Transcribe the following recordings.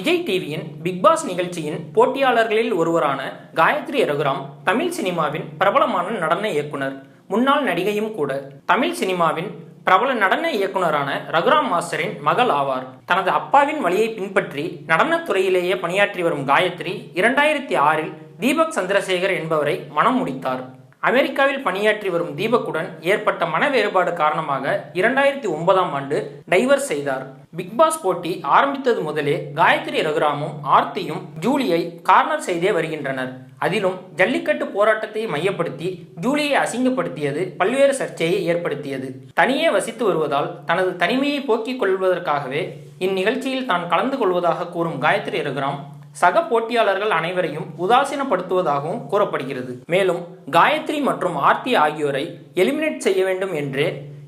விஜய் டிவியின் big pass நிகழ்ச்சியின் போட்டியாளர்களில் ஒருவரான காயத்ரி ரகுராம் தமிழ் சினிமாவின் பிரபலமான நடன இயக்குனர். முன்னாள் நடிகையும் கூட தமிழ் சினிமாவின் பிரபல நடன இயக்குனரான ரகுராம் மாஸ்டரின் மகள் ஆவார். தனது அப்பாவின் வழியை பின்பற்றி நடனத்துறையிலேயே பணியாற்றி வரும் காயத்ரி இரண்டாயிரத்தி ஆறில் தீபக் சந்திரசேகர் என்பவரை மனம் முடித்தார். அமெரிக்காவில் பணியாற்றி வரும் தீபக்குடன் ஏற்பட்ட மன வேறுபாடு காரணமாக இரண்டாயிரத்தி ஒன்பதாம் ஆண்டு டைவர்ஸ் செய்தார். பிக் பாஸ் போட்டி ஆரம்பித்தது முதலே காயத்ரி ரகுராமும் ஆர்த்தியும் ஜூலியை கார்னர் செய்தே வருகின்றனர். அதிலும் ஜல்லிக்கட்டு போராட்டத்தை மையப்படுத்தி ஜூலியை அசிங்கப்படுத்தியது பல்வேறு சர்ச்சையை ஏற்படுத்தியது. தனியே வசித்து வருவதால் தனது தனிமையை போக்கிக் கொள்வதற்காகவே இந்நிகழ்ச்சியில் தான் கலந்து கொள்வதாக கூறும் காயத்ரி ரகுராம் சக போட்டியாளர்கள் அனைவரையும் உதாசீனப்படுத்துவதாகவும் கூறப்படுகிறது. மேலும் காயத்ரி மற்றும் ஆர்த்தி ஆகியோரை எலிமினேட் செய்ய வேண்டும் என்று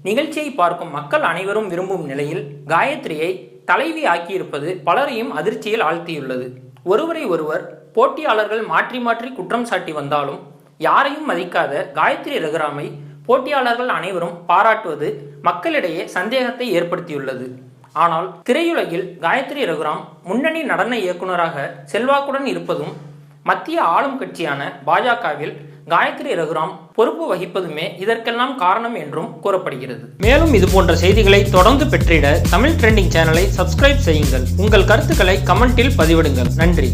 நிகழ்ச்சியை பார்க்கும் மக்கள் அனைவரும் விரும்பும் நிலையில் காயத்ரியை தலைவி ஆக்கியிருப்பது பலரையும் அதிர்ச்சியில் ஆழ்த்தியுள்ளது. ஒருவரை ஒருவர் போட்டியாளர்கள் மாற்றி மாற்றி குற்றம் சாட்டி வந்தாலும் யாரையும் மதிக்காத காயத்ரி ரகுராமை போட்டியாளர்கள் அனைவரும் பாராட்டுவது மக்களிடையே சந்தேகத்தை ஏற்படுத்தியுள்ளது. ஆனால் திரையுலகில் காயத்ரி ரகுராம் முன்னணி நடன இயக்குனராக செல்வாக்குடன் இருப்பதும் மத்திய ஆளும் கட்சியான பாஜகவில் காயத்ரி ரகுராம் பொறுப்பு வகிப்பதுமே இதற்கெல்லாம் காரணம் என்றும் கூறப்படுகிறது. மேலும் இது போன்ற செய்திகளை தொடர்ந்து பெற்றிட தமிழ் ட்ரெண்டிங் சேனலை சப்ஸ்கிரைப் செய்யுங்கள். உங்கள் கருத்துக்களை கமெண்டில் பதிவிடுங்கள். நன்றி.